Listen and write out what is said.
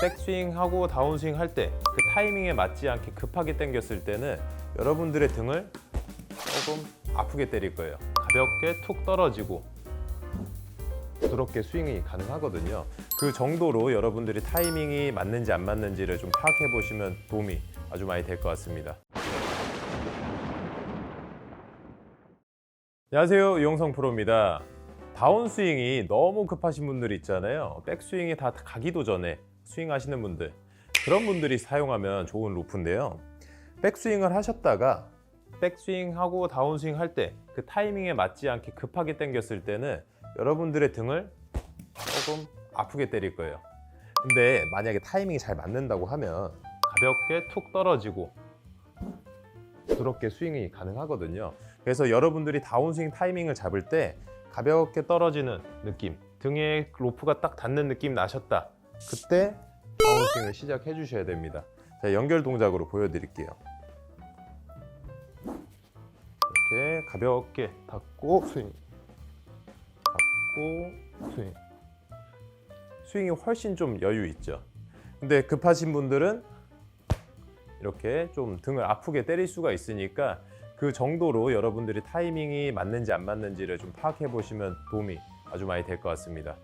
백스윙하고 다운스윙 할 때 그 타이밍에 맞지 않게 급하게 당겼을 때는 여러분들의 등을 조금 아프게 때릴 거예요. 가볍게 툭 떨어지고 부드럽게 스윙이 가능하거든요. 그 정도로 여러분들이 타이밍이 맞는지 안 맞는지를 좀 파악해 보시면 도움이 아주 많이 될 것 같습니다. 안녕하세요. 유영성 프로입니다. 다운스윙이 너무 급하신 분들 있잖아요. 백스윙이 다 가기도 전에 스윙 하시는 분들. 그런 분들이 사용하면 좋은 로프인데요. 백스윙을 하셨다가 백스윙하고 다운스윙 할 때 그 타이밍에 맞지 않게 급하게 당겼을 때는 여러분들의 등을 조금 아프게 때릴 거예요. 근데 만약에 타이밍이 잘 맞는다고 하면 가볍게 툭 떨어지고 부드럽게 스윙이 가능하거든요. 그래서 여러분들이 다운스윙 타이밍을 잡을 때 가볍게 떨어지는 느낌, 등에 로프가 딱 닿는 느낌 나셨다. 그때 다운스윙을 시작해 주셔야 됩니다. 자, 연결 동작으로 보여드릴게요. 이렇게 가볍게 닿고 스윙, 닿고 스윙. 스윙이 훨씬 좀 여유 있죠. 근데 급하신 분들은 이렇게 좀 등을 아프게 때릴 수가 있으니까 그 정도로 여러분들이 타이밍이 맞는지 안 맞는지를 좀 파악해 보시면 도움이 아주 많이 될 것 같습니다.